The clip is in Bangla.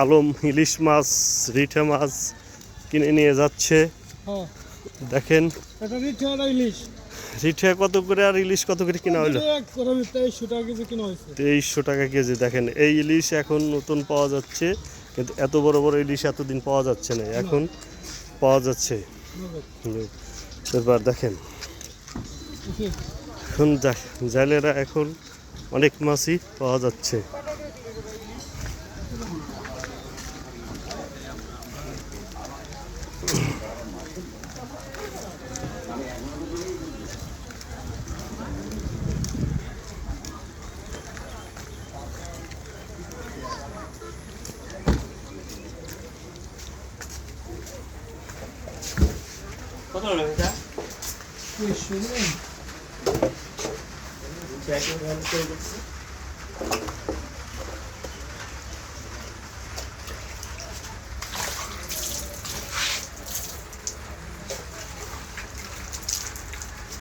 আলম ইলিশ মাছ রিঠে মাছ কিনে নিয়ে যাচ্ছে। হ্যাঁ। দেখেন। রিঠে কত করে আর ইলিশ কত করে কিনা হলো হয়েছে। তেইশশো টাকা কেজি। দেখেন এই ইলিশ এখন নতুন পাওয়া যাচ্ছে কিন্তু এত বড় বড় ইলিশ এতদিন পাওয়া যাচ্ছে না এখন পাওয়া যাচ্ছে। এবার দেখেন। এখন জালেরা এখন অনেক মাছই পাওয়া যাচ্ছে। কত হলো এটা তেইশশো চেক করে দিচ্ছি